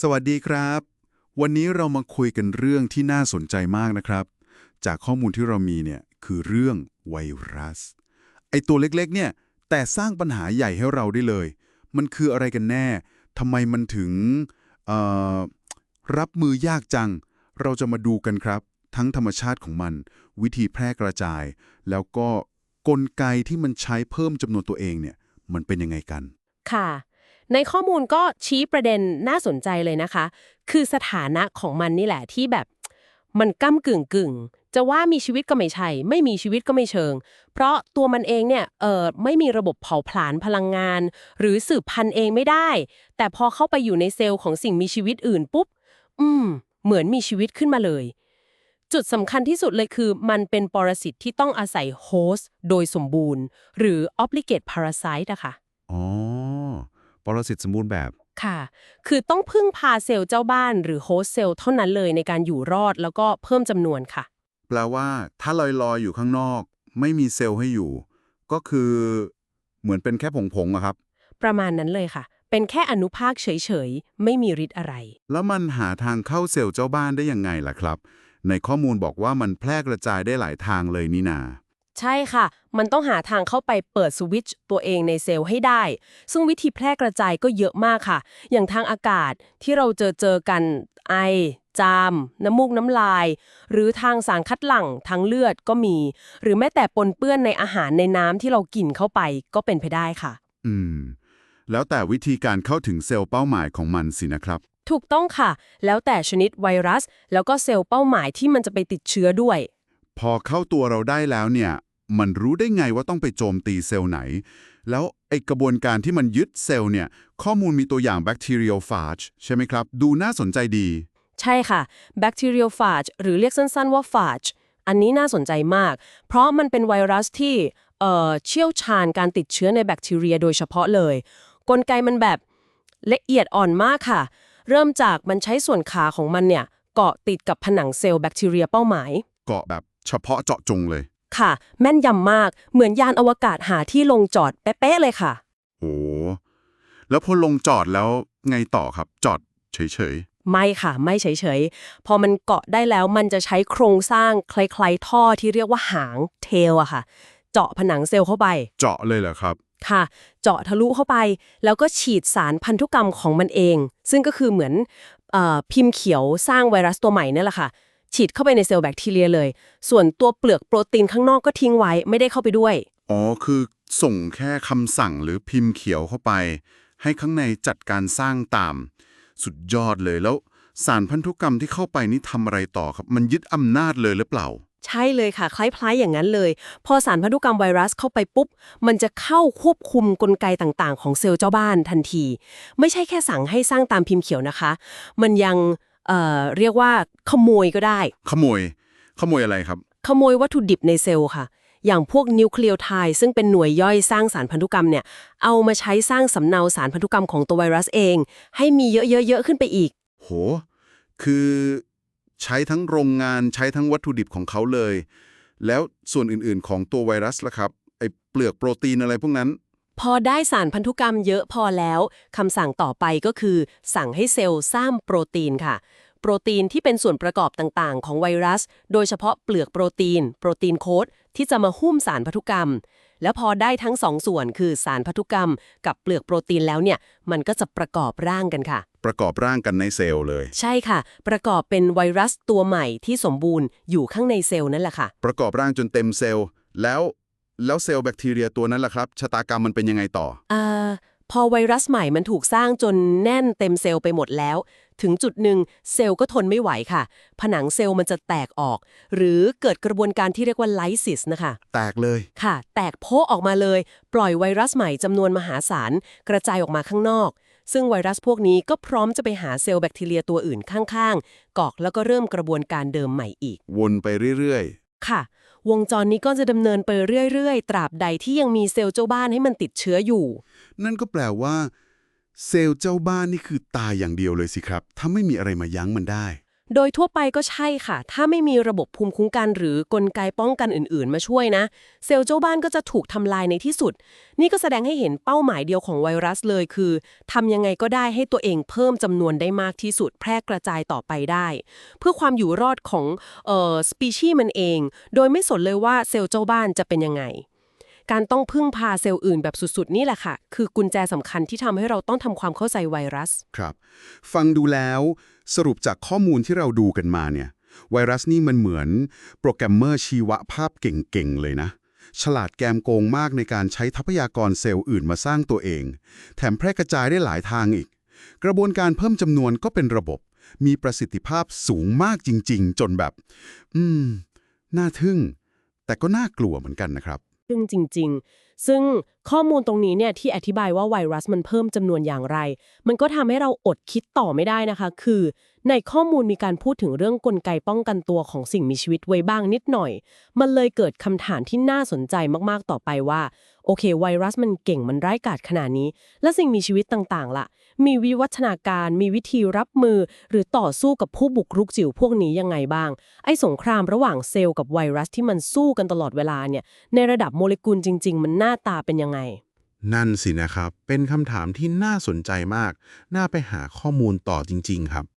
สวัสดีครับ วันนี้เรามาคุยกันเรื่องที่น่าสนใจมากนะครับ จากข้อมูลที่เรามีเนี่ยคือเรื่องไวรัส ไอตัวเล็กๆเนี่ยแต่สร้างปัญหาใหญ่ให้เราได้เลย มันคืออะไรกันแน่ทำไมมันถึงเอ่อรับมือยากจัง เราจะมาดูกันครับ ทั้งธรรมชาติของมัน วิธีแพร่กระจาย แล้วก็กลไกที่มันใช้เพิ่มจำนวนตัวเองเนี่ยมันเป็นยังไงกัน ค่ะ ในข้อมูลก็ชี้ประเด็นน่าสนใจเลยนะคะ คือสถานะของมันนี่แหละที่แบบ มันก้ากึ่งกึ่งจะว่ามีชีวิตก็ไม่ใช่ ไม่มีชีวิตก็ไม่เชิง เพราะตัวมันเองเนี่ยเออไม่มีระบบเผาผลาญพลังงาน หรือสืบพันธุ์เองไม่ได้ แต่พอเข้าไปอยู่ในเซลล์ของสิ่งมีชีวิตอื่นปุ๊บ อืม เหมือนมีชีวิตขึ้นมาเลย จุดสำคัญที่สุดเลยคือ มันเป็นปรสิตที่ต้องอาศัยโฮสต์โดยสมบูรณ์ หรือ obligate parasite อะค่ะอ๋อ ปรสิตสมบูรณ์แบบ ค่ะ คือต้องพึ่งพาเซลล์เจ้าบ้านหรือโฮสต์เซลล์เท่านั้นเลยในการอยู่รอดแล้วก็เพิ่มจำนวนค่ะ แปลว่า ถ้าลอยๆอยู่ข้างนอก ไม่มีเซลล์ให้อยู่ ก็คือเหมือนเป็นแค่ผงๆอะครับ ประมาณนั้นเลยค่ะ เป็นแค่อนุภาคเฉยๆ ไม่มีฤทธิ์อะไร แล้วมันหาทางเข้าเซลล์เจ้าบ้านได้ยังไงล่ะครับ ในข้อมูลบอกว่ามันแพร่กระจายได้หลายทางเลยนี่นา ใช่ค่ะ มันต้องหาทางเข้าไปเปิดสวิตช์ตัวเองในเซลล์ให้ได้ ซึ่งวิธีแพร่กระจายก็เยอะมากค่ะ อย่างทางอากาศที่เราเจอเจอกันไอ จาม น้ำมูกน้ำลาย หรือทางสารคัดหลั่งทางเลือดก็มี หรือแม้แต่ปนเปื้อนในอาหารในน้ำที่เรากินเข้าไปก็เป็นไปได้ค่ะ อืม แล้วแต่วิธีการเข้าถึงเซลล์เป้าหมายของมันสินะครับ ถูกต้องค่ะ แล้วแต่ชนิดไวรัส แล้วก็เซลล์เป้าหมายที่มันจะไปติดเชื้อด้วย พอเข้าตัวเราได้แล้วเนี่ย มันรู้ได้ไงว่าต้องไปโจมตีเซลล์ไหน แล้วไอกระบวนการที่มันยึดเซลล์เนี่ย ข้อมูลมีตัวอย่าง bacteriophage ใช่ไหมครับ ดูน่าสนใจดี ใช่ค่ะ bacteriophage หรือเรียกสั้นๆว่า phage อันนี้น่าสนใจมาก เพราะมันเป็นไวรัสที่เอ่อเชี่ยวชาญการติดเชื้อในแบคทีเรียโดยเฉพาะเลย กลไกมันแบบละเอียดอ่อนมากค่ะ เริ่มจากมันใช้ส่วนขาของมันเนี่ย เกาะติดกับผนังเซลล์แบคทีเรียเป้าหมาย เกาะแบบ เฉพาะเจาะจงเลย ค่ะ แม่นยำมากเหมือนยานอวกาศหาที่ลงจอดเป๊ะๆเลยค่ะโหแล้วพอลงจอดแล้วไงต่อครับจอดเฉยไม่ค่ะ ไม่เฉยๆ พอมันเกาะได้แล้วมันจะใช้โครงสร้างคล้ายๆท่อที่เรียกว่าหางเทลอะค่ะ เจาะผนังเซลล์เข้าไป ๆ เจาะเลยเหรอครับ ค่ะ เจาะทะลุเข้าไป แล้วก็ฉีดสารพันธุกรรมของมันเอง ซึ่งก็คือเหมือนเออพิมพ์เขียวสร้างไวรัสตัวใหม่นั่นแหละค่ะ ฉีดเข้าไปในเซลล์แบคทีเรียเลย ส่วนตัวเปลือกโปรตีนข้างนอกก็ทิ้งไว้ไม่ได้เข้าไปด้วย อ๋อ คือส่งแค่คำสั่งหรือพิมพ์เขียวเข้าไป ให้ข้างในจัดการสร้างตาม สุดยอดเลยแล้วสารพันธุกรรมที่เข้าไปนี่ทำอะไรต่อครับ มันยึดอำนาจเลยหรือเปล่า ใช่เลยค่ะ คล้ายๆอย่างนั้นเลย พอสารพันธุกรรมไวรัสเข้าไปปุ๊บ มันจะเข้าควบคุมกลไกต่างๆ ของเซลล์เจ้าบ้านทันที ไม่ใช่แค่สั่งให้สร้างตามพิมพ์เขียวนะคะ มันยัง เอ่อเรียกว่าขโมยก็ได้ ขโมย ขโมยอะไรครับ ขโมยวัตถุดิบในเซลล์ค่ะ อย่างพวกนิวเคลียไทด์ซึ่งเป็นหน่วยย่อยสร้างสารพันธุกรรมเนี่ยเอามาใช้สร้างสำเนาสารพันธุกรรมของตัวไวรัสเอง ให้มีเยอะๆๆขึ้นไปอีก โห คือใช้ทั้งโรงงานใช้ทั้งวัตถุดิบของเขาเลย แล้วส่วนอื่นๆ ของตัวไวรัสล่ะครับไอเปลือกโปรตีนอะไรพวกนั้น พอได้สารพันธุกรรมเยอะพอแล้วคำสั่งต่อไปก็คือ สั่งให้เซลล์สร้างโปรตีนค่ะ โปรตีนที่เป็นส่วนประกอบต่างๆ ของไวรัส โดยเฉพาะเปลือกโปรตีน โปรตีนโค้ดที่จะมาหุ้มสารพันธุกรรม แล้วพอได้ทั้งสองส่วนคือสารพันธุกรรม กับเปลือกโปรตีนแล้วเนี่ย มันก็จะประกอบร่างกันค่ะ ประกอบร่างกันในเซลล์เลย ใช่ค่ะ ประกอบเป็นไวรัสตัวใหม่ที่สมบูรณ์อยู่ข้างในเซลล์นั่นแหละค่ะ ประกอบร่างจนเต็มเซลล์ แล้ว แล้วเซลล์แบคทีเรียตัวนั้นล่ะครับ ชะตากรรมมันเป็นยังไงต่ออ่าพอไวรัสใหม่มันถูกสร้างจนแน่นเต็มเซลล์ไปหมดแล้ว ถึงจุดหนึ่งเซลล์ก็ทนไม่ไหวค่ะ ผนังเซลล์มันจะแตกออก หรือเกิดกระบวนการที่เรียกว่าไลซิสนะคะ แตกเลยค่ะ แตกโพะออกมาเลย ปล่อยไวรัสใหม่จำนวนมหาศาล กระจายออกมาข้างนอก ซึ่งไวรัสพวกนี้ก็พร้อมจะไปหาเซลล์แบคทีเรียตัวอื่นข้างๆกอกแล้วก็เริ่มกระบวนการเดิมใหม่อีก วนไปเรื่อยค่ะ วงจรนี้ก็จะดำเนินไปเรื่อยๆ ตราบใดที่ยังมีเซลล์เจ้าบ้านให้มันติดเชื้ออยู่ นั่นก็แปลว่า เซลล์เจ้าบ้านนี่คือตายอย่างเดียวเลยสิครับ ถ้าไม่มีอะไรมายั้งมันได้ โดยทั่วไปก็ใช่ค่ะ ถ้าไม่มีระบบภูมิคุ้มกันหรือกลไกป้องกันอื่นๆ มาช่วยนะ เซลล์เจ้าบ้านก็จะถูกทำลายในที่สุด นี่ก็แสดงให้เห็นเป้าหมายเดียวของไวรัสเลยคือทำยังไงก็ได้ให้ตัวเองเพิ่มจำนวนได้มากที่สุด แพร่กระจายต่อไปได้ เพื่อความอยู่รอดของเอ่อสปีชีส์มันเอง โดยไม่สนเลยว่าเซลล์เจ้าบ้านจะเป็นยังไงการต้องพึ่งพาเซลล์อื่นแบบสุด ๆ นี่แหละค่ะ คือกุญแจสำคัญที่ทำให้เราต้องทำความเข้าใจไวรัส ครับ ฟังดูแล้ว สรุปจากข้อมูลที่เราดูกันมาเนี่ย ไวรัสนี่มันเหมือนโปรแกรมเมอร์ชีวภาพเก่งๆ เลยนะ ฉลาดแกมโกงมากในการใช้ทรัพยากรเซลล์อื่นมาสร้างตัวเอง แถมแพร่กระจายได้หลายทางอีก กระบวนการเพิ่มจำนวนก็เป็นระบบ มีประสิทธิภาพสูงมากจริง ๆ จนแบบ อืม น่าทึ่ง แต่ก็น่ากลัวเหมือนกันนะครับ ซึ่งจริง ๆ ซึ่งข้อมูลตรงนี้เนี่ยที่อธิบายว่าไวรัสมันเพิ่มจำนวนอย่างไร มันก็ทำให้เราอดคิดต่อไม่ได้นะคะ คือ ในข้อมูลมีการพูดถึงเรื่องกลไกป้องกันตัวของสิ่งมีชีวิตไว้บ้างนิดหน่อย มันเลยเกิดคำถามที่น่าสนใจมากๆต่อไปว่า โอเค ไวรัสมันเก่งมันร้ายกาจขนาดนี้ และสิ่งมีชีวิตต่างๆล่ะ มีวิวัฒนาการ มีวิธีรับมือ หรือต่อสู้กับผู้บุกรุกจิ๋วพวกนี้ยังไงบ้าง ไอ้สงครามระหว่างเซลล์กับไวรัสที่มันสู้กันตลอดเวลาเนี่ย ในระดับโมเลกุลจริง ๆ มันหน้าตาเป็นยังไง นั่นสินะครับ เป็นคำถามที่น่าสนใจมาก น่าไปหาข้อมูลต่อจริง ๆ ครับ